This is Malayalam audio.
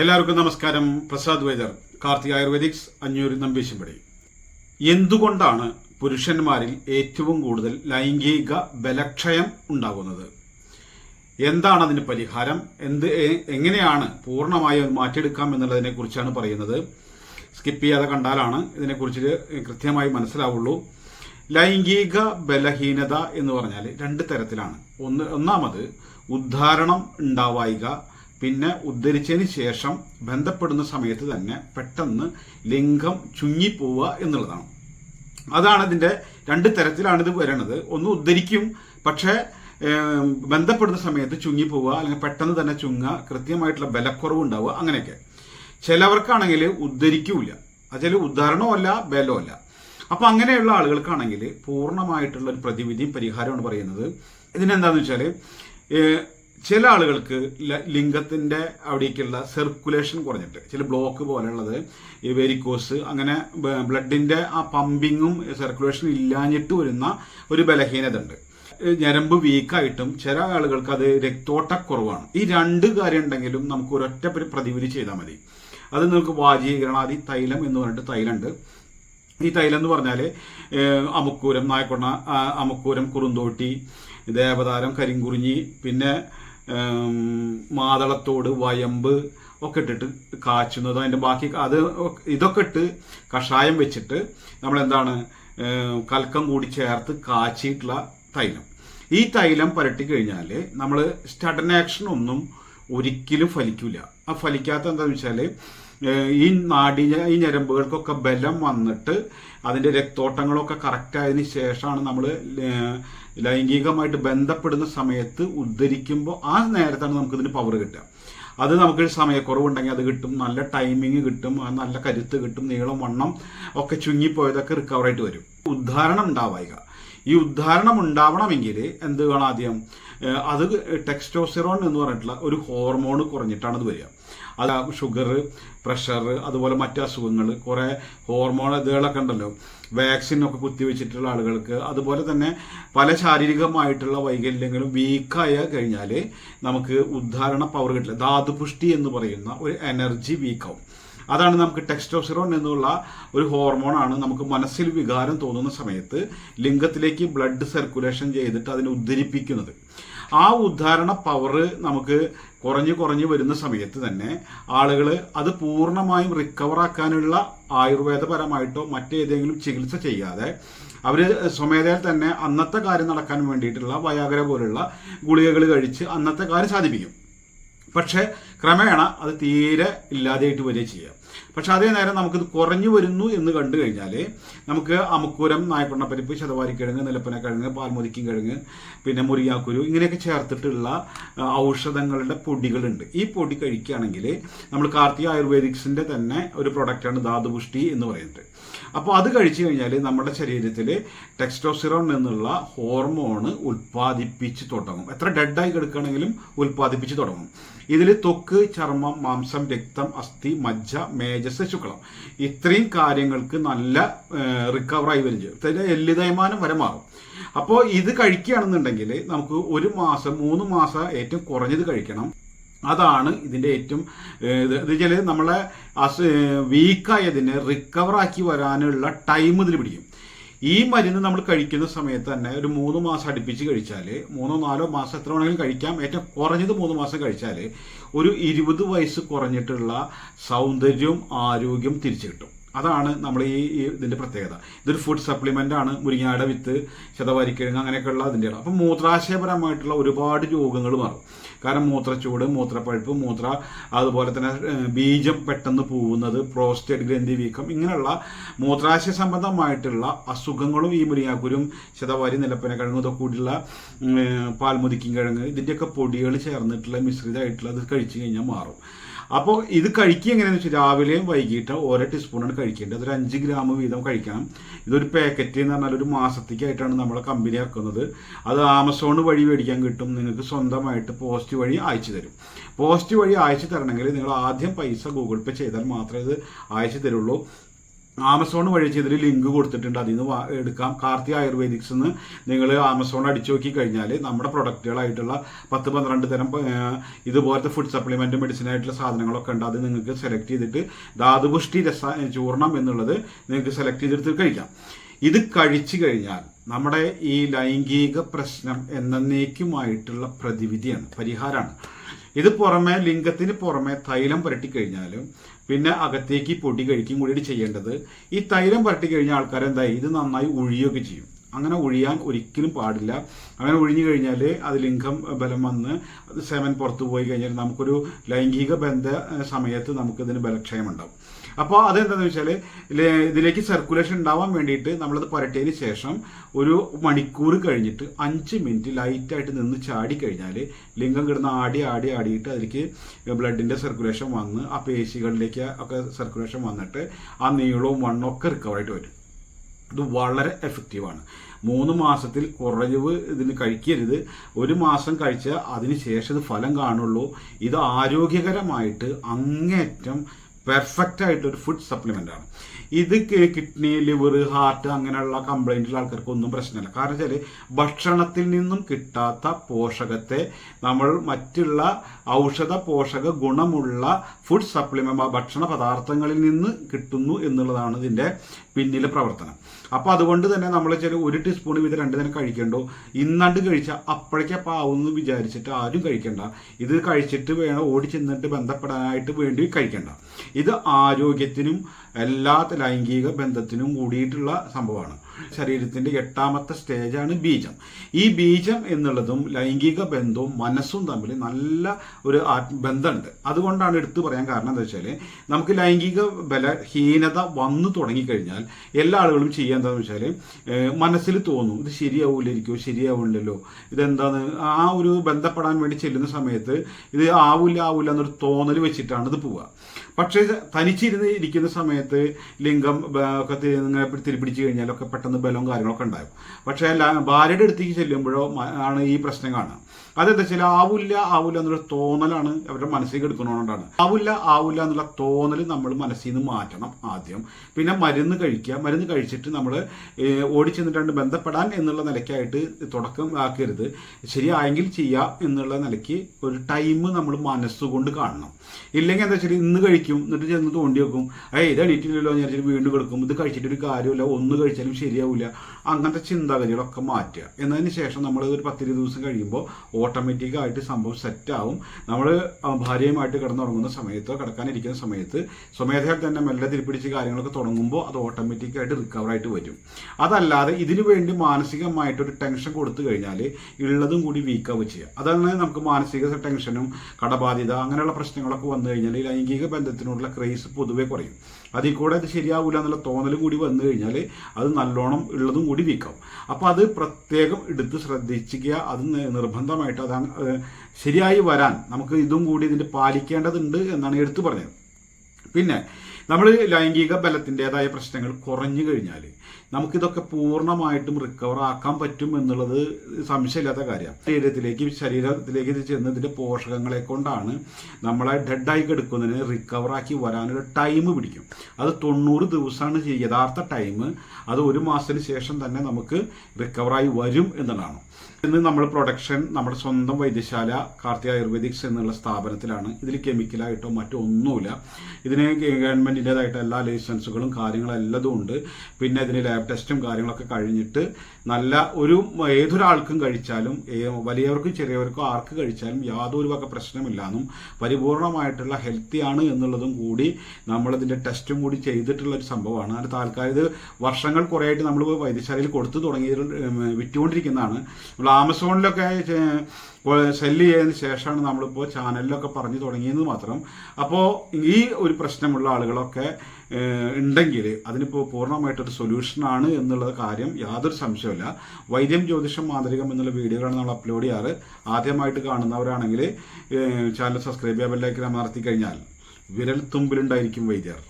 എല്ലാവർക്കും നമസ്കാരം. പ്രസാദ് വൈദർ കാർത്തിക് ആയുർവേദിക്സ് അഞ്ഞൂർ നമ്പീശുംപടി എന്തുകൊണ്ടാണ് പുരുഷന്മാരിൽ ഏറ്റവും കൂടുതൽ ലൈംഗിക ബലക്ഷയം ഉണ്ടാകുന്നത്? എന്താണ് അതിന് പരിഹാരം? എന്ത് എങ്ങനെയാണ് പൂർണമായി മാറ്റിയെടുക്കാം എന്നുള്ളതിനെ കുറിച്ചാണ് പറയുന്നത്. സ്കിപ്പ് ചെയ്യാതെ കണ്ടാലാണ് ഇതിനെക്കുറിച്ച് കൃത്യമായി മനസ്സിലാവുള്ളൂ. ലൈംഗിക ബലഹീനത എന്ന് പറഞ്ഞാൽ രണ്ട് തരത്തിലാണ്. ഒന്ന് ഒന്നാമത് ഉദ്ധാരണം ഉണ്ടാവായിക പിന്നെ ഉദ്ധരിച്ചതിന് ശേഷം ബന്ധപ്പെടുന്ന സമയത്ത് തന്നെ പെട്ടെന്ന് ലിംഗം ചുങ്ങിപ്പോവുക എന്നുള്ളതാണ്. അതാണ് ഇതിന്റെ രണ്ട് തരത്തിലാണ് ഇത് വരണത്. ഒന്ന് ഉദ്ധരിക്കും പക്ഷേ ബന്ധപ്പെടുന്ന സമയത്ത് ചുങ്ങിപ്പോവുക അല്ലെങ്കിൽ പെട്ടെന്ന് തന്നെ ചുങ്ങുക കൃത്യമായിട്ടുള്ള ബലക്കുറവ് ഉണ്ടാവുക അങ്ങനെയൊക്കെ. ചിലവർക്കാണെങ്കിൽ ഉദ്ധരിക്കൂല അതിൽ ഉദ്ധാരണമല്ല ബലമല്ല അപ്പൊ അങ്ങനെയുള്ള ആളുകൾക്കാണെങ്കിൽ പൂർണമായിട്ടുള്ള ഒരു പ്രതിവിധിയും പരിഹാരമാണ് പറയുന്നത്. ഇതിനെന്താന്ന് വെച്ചാൽ ഏഹ്, ചില ആളുകൾക്ക് ലിംഗത്തിന്റെ അവിടേക്കുള്ള സർക്കുലേഷൻ കുറഞ്ഞിട്ട് ചില ബ്ലോക്ക് പോലെയുള്ളത് ഈ വെരിക്കോസ് അങ്ങനെ ബ്ലഡിന്റെ ആ പമ്പിങ്ങും സർക്കുലേഷൻ ഇല്ലാഞ്ഞിട്ട് വരുന്ന ഒരു ബലഹീനത ഉണ്ട് ഞരമ്പ് വീക്കായിട്ടും ചില ആളുകൾക്ക് അത് രക്തോട്ടക്കുറവാണ്. ഈ രണ്ട് കാര്യം ഉണ്ടെങ്കിലും നമുക്ക് ഒരൊറ്റ ഒരു പ്രതിവിധി ചെയ്താൽ മതി. അത് നിങ്ങൾക്ക് വാജീകരണാദി തൈലം എന്ന് പറഞ്ഞിട്ട് തൈലുണ്ട് ഈ തൈലം എന്ന് പറഞ്ഞാൽ അമുക്കൂരം നായക്കൊണ്ണ അമുക്കൂരം കുറുന്തോട്ടി ദേവതാരം കരിങ്കുറിഞ്ഞി പിന്നെ മാതളത്തോട് വയമ്പ് ഒക്കെ ഇട്ടിട്ട് കാച്ചുന്നത്. അതിന്റെ ബാക്കി അത് ഇതൊക്കെ ഇട്ട് കഷായം വെച്ചിട്ട് നമ്മളെന്താണ് കൽക്കം കൂടി ചേർത്ത് കാച്ചിയിട്ടുള്ള തൈലം. ഈ തൈലം പുരട്ടി കഴിഞ്ഞാൽ നമ്മൾ സ്റ്റഡൻ ആക്ഷൻ ഒന്നും ഒരിക്കലും ഫലിക്കില്ല ആ ഫലിക്കാത്ത എന്താണെന്ന് വെച്ചാൽ ഈ നാടി ഈ ഞരമ്പുകൾക്കൊക്കെ ബലം വന്നിട്ട് അതിന്റെ രക്തോട്ടങ്ങളൊക്കെ കറക്റ്റ് ശേഷമാണ് നമ്മൾ ലൈംഗികമായിട്ട് ബന്ധപ്പെടുന്ന സമയത്ത് ഉദ്ധരിക്കുമ്പോൾ ആ നേരത്താണ് നമുക്ക് ഇതിന് പവർ കിട്ടുക. അത് നമുക്ക് സമയക്കുറവുണ്ടെങ്കിൽ അത് കിട്ടും നല്ല ടൈമിങ് കിട്ടും നല്ല കരുത്ത് കിട്ടും നീളം വണ്ണം ഒക്കെ ചുങ്ങിപ്പോയതൊക്കെ റിക്കവറായിട്ട് വരും. ഉദ്ധാരണം ഉണ്ടാവുക. ഈ ഉദ്ധാരണം ഉണ്ടാവണമെങ്കിൽ എന്ത് വേണം ആദ്യം അത് ടെക്സ്റ്റോസിറോൺ എന്ന് പറഞ്ഞിട്ടുള്ള ഒരു ഹോർമോൺ കുറഞ്ഞിട്ടാണ് അത് വരിക. അത് ഷുഗർ പ്രഷർ അതുപോലെ മറ്റു അസുഖങ്ങൾ കുറേ ഹോർമോൺ ഇതുകളൊക്കെ ഉണ്ടല്ലോ. വാക്സിനൊക്കെ കുത്തിവെച്ചിട്ടുള്ള ആളുകൾക്ക് അതുപോലെ തന്നെ പല ശാരീരികമായിട്ടുള്ള വൈകല്യങ്ങളും വീക്കായ കഴിഞ്ഞാൽ നമുക്ക് ഉദ്ധാരണ പവർ കിട്ടില്ല. ധാതുപുഷ്ടി എന്ന് പറയുന്ന ഒരു എനർജി വീക്കാവും അതാണ് നമുക്ക് ടെക്സ്റ്റോസിറോൺ എന്നുള്ള ഒരു ഹോർമോണാണ് നമുക്ക് മനസ്സിൽ വികാരം തോന്നുന്ന സമയത്ത് ലിംഗത്തിലേക്ക് ബ്ലഡ് സർക്കുലേഷൻ ചെയ്തിട്ട് അതിനെ ഉദ്ധരിപ്പിക്കുന്നത്. ആ ഉദ്ധാരണ പവർ നമുക്ക് കുറഞ്ഞു കുറഞ്ഞു വരുന്ന സമയത്ത് തന്നെ ആളുകൾ അത് പൂർണമായും റിക്കവറാക്കാനുള്ള ആയുർവേദപരമായിട്ടോ മറ്റേതെങ്കിലും ചികിത്സ ചെയ്യാതെ അവർ സ്വമേധയാൽ തന്നെ അന്നത്തെ കാര്യം നടക്കാൻ വേണ്ടിയിട്ടുള്ള വയാഗ്ര പോലുള്ള ഗുളികകൾ കഴിച്ച് അന്നത്തെ കാര്യം സാധിപ്പിക്കും. പക്ഷേ ക്രമേണ അത് തീരെ ഇല്ലാതെയായിട്ട് വരിക ചെയ്യുക പക്ഷെ അതേ നേരം നമുക്കിത് കുറഞ്ഞു വരുന്നു എന്ന് കണ്ടു കഴിഞ്ഞാൽ നമുക്ക് അമുക്കൂരം നായക്കൊണ്ണപ്പരിപ്പ് നിലപ്പന നിലപ്പനക്കിഴങ്ങ് പാൽമുതിക്കും കിഴങ്ങ് പിന്നെ മുറിയാക്കുരു ഇങ്ങനെയൊക്കെ ചേർത്തിട്ടുള്ള ഔഷധങ്ങളുടെ പൊടികളുണ്ട്. ഈ പൊടി കഴിക്കുകയാണെങ്കിൽ നമ്മൾ കാർത്തിക ആയുർവേദിക്സിന്റെ തന്നെ ഒരു പ്രൊഡക്റ്റാണ് ധാതുപുഷ്ടി എന്ന് പറയുന്നത്. അപ്പോൾ അത് കഴിച്ചു കഴിഞ്ഞാൽ നമ്മുടെ ശരീരത്തിൽ ടെക്സ്റ്റോസിറോൺ എന്നുള്ള ഹോർമോണ് ഉൽപ്പാദിപ്പിച്ച് തുടങ്ങും. എത്ര ഡെഡായി കിടക്കുകയാണെങ്കിലും ഉൽപ്പാദിപ്പിച്ച് തുടങ്ങും. ഇതിൽ ത്വക്ക് ചർമ്മം മാംസം രക്തം അസ്ഥി മജ്ജ മേജസ് ശുക്ലം ഇത്രയും കാര്യങ്ങൾക്ക് നല്ല റിക്കവറായി വരും ചെയ്യും. എല്ലുതൈമാനം വരെ മാറും. അപ്പോൾ ഇത് കഴിക്കുകയാണെന്നുണ്ടെങ്കിൽ നമുക്ക് ഒരു മാസം മൂന്ന് മാസം ഏറ്റവും കുറഞ്ഞത് കഴിക്കണം. അതാണ് ഇതിന്റെ ഏറ്റവും ഇത് വെച്ചാൽ നമ്മളെ വീക്കായതിനെ റിക്കവറാക്കി വരാനുള്ള ടൈം ഇതിൽ പിടിക്കും. ഈ മരുന്ന് നമ്മൾ കഴിക്കുന്ന സമയത്ത് തന്നെ ഒരു മൂന്ന് മാസം അടുപ്പിച്ച് കഴിച്ചാൽ മൂന്നോ നാലോ മാസം എത്ര വേണമെങ്കിലും കഴിക്കാം. ഏറ്റവും കുറഞ്ഞത് മൂന്ന് മാസം കഴിച്ചാൽ ഒരു ഇരുപത് വയസ്സ് കുറഞ്ഞിട്ടുള്ള സൗന്ദര്യവും ആരോഗ്യവും തിരിച്ചു കിട്ടും. അതാണ് നമ്മൾ ഈ ഇതിന്റെ പ്രത്യേകത. ഇതൊരു ഫുഡ് സപ്ലിമെന്റ് ആണ് മുരിങ്ങയുടെ വിത്ത് ശതവാരിക്കിഴങ്ങ് അങ്ങനെയൊക്കെയുള്ള അതിന്റെയാണ് അപ്പം മൂത്രാശയപരമായിട്ടുള്ള ഒരുപാട് രോഗങ്ങൾ മാറും. കാരണം മൂത്രച്ചൂട് മൂത്രപ്പഴുപ്പ് മൂത്ര അതുപോലെ തന്നെ ബീജം പെട്ടെന്ന് പോകുന്നത് പ്രോസ്റ്റേറ്റ് ഗ്രന്ഥി വീക്കം ഇങ്ങനെയുള്ള മൂത്രാശയ സംബന്ധമായിട്ടുള്ള അസുഖങ്ങളും ഈ മുരിങ്ങാക്കുരും ശതവാരി നിലപ്പനക്കിഴങ്ങും ഇതൊക്കെ കൂടിയുള്ള പാൽമുതിക്കും കിഴങ്ങ് ഇതിന്റെയൊക്കെ പൊടികൾ ചേർന്നിട്ടുള്ള മിശ്രിതമായിട്ടുള്ള ഇത് കഴിച്ചു കഴിഞ്ഞാൽ മാറും. അപ്പോൾ ഇത് കഴിക്കുക എങ്ങനെയാണെന്ന് വെച്ചാൽ രാവിലെയും വൈകിട്ട് ഓരോ ടീസ്പൂണാണ് കഴിക്കേണ്ടത്. അതൊരു അഞ്ച് ഗ്രാം വീതം കഴിക്കണം. ഇതൊരു പാക്കറ്റ് എന്ന് പറഞ്ഞാൽ ഒരു മാസത്തേക്കായിട്ടാണ് നമ്മളെ കമ്പനി ആക്കുന്നത്. അത് ആമസോൺ വഴി മേടിക്കാൻ കിട്ടും. നിങ്ങൾക്ക് സ്വന്തമായിട്ട് പോസ്റ്റ് വഴി അയച്ചു തരും. പോസ്റ്റ് വഴി അയച്ചു തരണമെങ്കിൽ നിങ്ങൾ ആദ്യം പൈസ ഗൂഗിൾ പേ ചെയ്താൽ മാത്രമേ ഇത് അയച്ചു തരുള്ളൂ. ആമസോൺ വഴി ചെയ്തൊരു ലിങ്ക് കൊടുത്തിട്ടുണ്ട്. അതിൽ നിന്ന് എടുക്കാം. കാർത്തി ആയുർവേദിക്സ് എന്ന് നിങ്ങൾ ആമസോൺ അടിച്ചു നോക്കി കഴിഞ്ഞാൽ നമ്മുടെ പ്രൊഡക്റ്റുകളായിട്ടുള്ള പത്ത് പന്ത്രണ്ട് തരം ഇതുപോലത്തെ ഫുഡ് സപ്ലിമെന്റ് മെഡിസിൻ ആയിട്ടുള്ള സാധനങ്ങളൊക്കെ ഉണ്ട്. അത് നിങ്ങൾക്ക് സെലക്ട് ചെയ്തിട്ട് ധാതുപുഷ്ടി രസ ചൂർണം എന്നുള്ളത് നിങ്ങൾക്ക് സെലക്ട് ചെയ്തെടുത്ത് കഴിക്കാം. ഇത് കഴിച്ചു കഴിഞ്ഞാൽ നമ്മുടെ ഈ ലൈംഗിക പ്രശ്നം എന്നേക്കുമായിട്ടുള്ള പ്രതിവിധിയാണ് പരിഹാരമാണ്. ഇത് പുറമെ ലിംഗത്തിന് പുറമെ തൈലം പുരട്ടി കഴിഞ്ഞാലും പിന്നെ അകത്തേക്ക് പൊടി കഴിക്കും കൂടിയിട്ട് ചെയ്യേണ്ടത്. ഈ തൈലം പുരട്ടി കഴിഞ്ഞ ആൾക്കാർ എന്തായി? ഇത് നന്നായി ഒഴിയുകയൊക്കെ ചെയ്യും. അങ്ങനെ ഒഴിയാൻ ഒരിക്കലും പാടില്ല. അങ്ങനെ ഒഴിഞ്ഞു കഴിഞ്ഞാൽ അത് ലിംഗം ബലം വന്ന് സെവൻ പുറത്തു പോയി കഴിഞ്ഞാൽ നമുക്കൊരു ലൈംഗിക ബന്ധ സമയത്ത് നമുക്കിതിന് ബലക്ഷയം ഉണ്ടാവും അപ്പോൾ അതെന്താണെന്ന് വെച്ചാൽ ഇതിലേക്ക് സർക്കുലേഷൻ ഉണ്ടാവാൻ വേണ്ടിയിട്ട് നമ്മളത് പുരട്ടിയതിന് ശേഷം ഒരു മണിക്കൂർ കഴിഞ്ഞിട്ട് അഞ്ച് മിനിറ്റ് ലൈറ്റായിട്ട് നിന്ന് ചാടി കഴിഞ്ഞാൽ ലിംഗം കിടന്ന് ആടി ആടി ആടിയിട്ട് അതിലേക്ക് ബ്ലഡിന്റെ സർക്കുലേഷൻ വന്ന് ആ പേശികളിലേക്ക് ഒക്കെ സർക്കുലേഷൻ വന്നിട്ട് ആ നീളവും വണ്ണവും ഒക്കെ റിക്കവറായിട്ട് വരും ഇത് വളരെ എഫക്റ്റീവാണ് മൂന്ന് മാസത്തിൽ കുറവ് ഇതിന് കഴിക്കരുത്. ഒരു മാസം കഴിച്ചാൽ അതിന് ശേഷം ഇത് ഫലം കാണുള്ളൂ. ഇത് ആരോഗ്യകരമായിട്ട് അങ്ങേറ്റം പെർഫെക്റ്റ് ആയിട്ട് ഒരു ഫുഡ് സപ്ലിമെന്റ് ആണ്. ഇത് കിഡ്നി ലിവർ ഹാർട്ട് അങ്ങനെയുള്ള കംപ്ലൈന്റുള്ള ആൾക്കാർക്ക് ഒന്നും പ്രശ്നമില്ല. കാരണം വെച്ചാൽ ഭക്ഷണത്തിൽ നിന്നും കിട്ടാത്ത പോഷകത്തെ നമ്മൾ മറ്റുള്ള ഔഷധ പോഷക ഗുണമുള്ള ഫുഡ് സപ്ലിമെന്റ് ഭക്ഷണ പദാർത്ഥങ്ങളിൽ നിന്ന് കിട്ടുന്നു എന്നുള്ളതാണ് ഇതിന്റെ പിന്നിലെ പ്രവർത്തനം. അപ്പോൾ അതുകൊണ്ട് തന്നെ നമ്മൾ ചില ഒരു ടീസ്പൂൺ വീതം രണ്ട് നേരം കഴിക്കണ്ടോ. ഇന്നണ്ട് കഴിച്ചാൽ അപ്പോഴേക്കപ്പം ആവുമെന്ന് വിചാരിച്ചിട്ട് ആരും കഴിക്കണ്ട. ഇത് കഴിച്ചിട്ട് വേണം ഓടി ചെന്നിട്ട് ബന്ധപ്പെടാനായിട്ട് വേണ്ടി കഴിക്കണ്ട. ഇത് ആരോഗ്യത്തിനും എല്ലാ ലൈംഗിക ബന്ധത്തിനും കൂടിയിട്ടുള്ള സംഭവമാണ്. ശരീരത്തിന്റെ എട്ടാമത്തെ സ്റ്റേജാണ് ബീജം. ഈ ബീജം എന്നുള്ളതും ലൈംഗിക ബന്ധവും മനസ്സും തമ്മിൽ നല്ല ഒരു ബന്ധമുണ്ട്. അതുകൊണ്ടാണ് എടുത്തു പറയാൻ കാരണം എന്താ വെച്ചാൽ നമുക്ക് ലൈംഗിക ബലഹീനത വന്നു തുടങ്ങിക്കഴിഞ്ഞാൽ എല്ലാ ആളുകളും ചെയ്യുക എന്താണെന്ന് വെച്ചാൽ മനസ്സിൽ തോന്നും ഇത് ശരിയാവൂലിരിക്കോ ശരിയാവില്ലല്ലോ ഇതെന്താണ്? ആ ഒരു ബന്ധപ്പെടാൻ വേണ്ടി ചെല്ലുന്ന സമയത്ത് ഇത് ആവില്ല ആവില്ല എന്നൊരു തോന്നൽ വെച്ചിട്ടാണ് ഇത് പോവുക. പക്ഷേ തനിച്ചിരുന്ന് ഇരിക്കുന്ന സമയത്ത് ലിംഗം ഒക്കെ ഇങ്ങനെ തിരിപ്പിടിച്ച് കഴിഞ്ഞാലൊക്കെ പെട്ടെന്ന് ബലവും കാര്യങ്ങളൊക്കെ ഉണ്ടാകും. പക്ഷേ ഭാര്യയുടെ അടുത്തേക്ക് ചെല്ലുമ്പോഴോ ആണ് ഈ പ്രശ്നം കാണുക. അതെന്താ വെച്ചാൽ ആവില്ല ആവില്ല എന്നൊരു തോന്നലാണ് അവരുടെ മനസ്സിലേക്ക് എടുക്കുന്നതുകൊണ്ടാണ് ആവില്ല ആവില്ല എന്നുള്ള തോന്നൽ നമ്മൾ മനസ്സിൽ നിന്ന് മാറ്റണം ആദ്യം. പിന്നെ മരുന്ന് കഴിക്കുക. മരുന്ന് കഴിച്ചിട്ട് നമ്മൾ ഓടി ചെന്നിട്ടാണ് ബന്ധപ്പെടാൻ എന്നുള്ള നിലയ്ക്കായിട്ട് തുടക്കം ആക്കരുത്. ശരിയായെങ്കിൽ ചെയ്യാം എന്നുള്ള നിലയ്ക്ക് ഒരു ടൈം നമ്മൾ മനസ്സുകൊണ്ട് കാണണം. ഇല്ലെങ്കിൽ എന്താ വെച്ചാൽ ഇന്ന് കഴിക്കും എന്നിട്ട് ചെന്ന് തോണ്ടി വെക്കും. ഏയ് ഇത് എണീറ്റില്ലല്ലോ എന്ന് വിചാരിച്ചിട്ട് വീണ്ടും കിടക്കും. ഇത് കഴിച്ചിട്ട് ഒരു കാര്യമില്ല. ഒന്ന് കഴിച്ചാലും ശരിയാവില്ല അങ്ങനത്തെ ചിന്താഗതികളൊക്കെ മാറ്റുക. എന്നതിന് ശേഷം നമ്മൾ ഒരു പത്തിരുപത് ദിവസം കഴിയുമ്പോൾ ഓട്ടോമാറ്റിക് ആയിട്ട് സംഭവം സെറ്റാവും നമ്മൾ ഭാര്യയുമായിട്ട് കിടന്നുറങ്ങുന്ന സമയത്തോ കിടക്കാനിരിക്കുന്ന സമയത്ത് സ്വമേധയാൽ തന്നെ മെല്ലെ തിരിപ്പിടിച്ച് കാര്യങ്ങളൊക്കെ തുടങ്ങുമ്പോൾ അത് ഓട്ടോമാറ്റിക് ആയിട്ട് റിക്കവർ ആയിട്ട് വരും. അതല്ലാതെ ഇതിനു വേണ്ടി മാനസികമായിട്ട് ഒരു ടെൻഷൻ കൊടുത്തു കഴിഞ്ഞാൽ ഉള്ളതും കൂടി വീക്കാവ് ചെയ്യുക അതാണ് നമുക്ക് മാനസിക ടെൻഷനും കടബാധ്യത അങ്ങനെയുള്ള പ്രശ്നങ്ങളൊക്കെ വന്നു കഴിഞ്ഞാൽ ലൈംഗിക ലൈംഗിക ബന്ധത്തിനോടുള്ള ക്രൈസ് പൊതുവെ കുറയും. അതിൽ കൂടെ അത് ശരിയാവില്ല എന്നുള്ള തോന്നലും കൂടി വന്നു കഴിഞ്ഞാൽ അത് നല്ലോണം ഉള്ളതും കൂടി വീക്കാം അപ്പോൾ അത് പ്രത്യേകം എടുത്ത് ശ്രദ്ധിക്കുക അത് നിർബന്ധമായിട്ട് അത് ശരിയായി വരാൻ നമുക്ക് ഇതും കൂടി ഇതിന്റെ പാലിക്കേണ്ടതുണ്ട് എന്നാണ് എടുത്തു പറഞ്ഞത്. പിന്നെ നമ്മൾ ലൈംഗിക ബലത്തിന്റെതായ പ്രശ്നങ്ങൾ കുറഞ്ഞു കഴിഞ്ഞാൽ നമുക്കിതൊക്കെ പൂർണമായിട്ടും റിക്കവർ ആക്കാൻ പറ്റും എന്നുള്ളത് സംശയമില്ലാത്ത കാര്യമാണ് ശരീരത്തിലേക്ക് ശരീരത്തിലേക്ക് ഇത് ചെന്ന് ഇതിന്റെ പോഷകങ്ങളെ കൊണ്ടാണ് നമ്മളെ ഡെഡായി കിടക്കുന്നതിന് റിക്കവറാക്കി വരാനൊരു ടൈം പിടിക്കും. അത് തൊണ്ണൂറ് ദിവസമാണ് യഥാർത്ഥ ടൈം അത് ഒരു മാസത്തിന് ശേഷം തന്നെ നമുക്ക് റിക്കവറായി വരും എന്നുള്ളതാണ്. ഇന്ന് നമ്മൾ പ്രൊഡക്ഷൻ നമ്മുടെ സ്വന്തം വൈദ്യശാല കാർത്തിക ആയുർവേദിക്സ് എന്നുള്ള സ്ഥാപനത്തിലാണ്. ഇതിൽ കെമിക്കലായിട്ടോ മറ്റോ ഒന്നുമില്ല. ഇതിന് ഗവൺമെന്റിന്റെതായിട്ട് എല്ലാ ലൈസൻസുകളും കാര്യങ്ങളും എല്ലാം ഉണ്ട് പിന്നെ ഇതിന് ലാബ് ടെസ്റ്റും കാര്യങ്ങളൊക്കെ കഴിഞ്ഞിട്ട് നല്ല ഒരു ഏതൊരാൾക്കും കഴിച്ചാലും വലിയവർക്കും ചെറിയവർക്കും ആർക്ക് കഴിച്ചാലും യാതൊരു വക പ്രശ്നമില്ലാന്നും പരിപൂർണമായിട്ടുള്ള ഹെൽത്തി ആണ് എന്നുള്ളതും കൂടി നമ്മളതിന്റെ ടെസ്റ്റും കൂടി ചെയ്തിട്ടുള്ള ഒരു സംഭവമാണ്. അത് താൽക്കാലിക വർഷങ്ങൾ കുറേയായിട്ട് നമ്മൾ വൈദ്യശാലയിൽ കൊടുത്തു തുടങ്ങി വിറ്റുകൊണ്ടിരിക്കുന്നതാണ്. നമ്മൾ ആമസോണിലൊക്കെ സെല്ല് ചെയ്തതിന് ശേഷമാണ് നമ്മളിപ്പോൾ ചാനലിലൊക്കെ പറഞ്ഞു തുടങ്ങിയെന്ന് മാത്രം. അപ്പോൾ ഈ ഒരു പ്രശ്നമുള്ള ആളുകളൊക്കെ ഉണ്ടെങ്കിൽ അതിനിപ്പോൾ പൂർണമായിട്ടൊരു സൊല്യൂഷനാണ് എന്നുള്ള കാര്യം യാതൊരു സംശയമില്ല വൈദ്യം ജ്യോതിഷം മാന്ത്രികം എന്നുള്ള വീഡിയോകളാണ് നമ്മൾ അപ്ലോഡ് ചെയ്യാറ്. ആദ്യമായിട്ട് കാണുന്നവരാണെങ്കിൽ ചാനൽ സബ്സ്ക്രൈബ് ചെയ്യാൻ ബെല്ലൈക്കൻ അമർത്തി കഴിഞ്ഞാൽ വിരൽ തുമ്പിലുണ്ടായിരിക്കും വൈദ്യർ.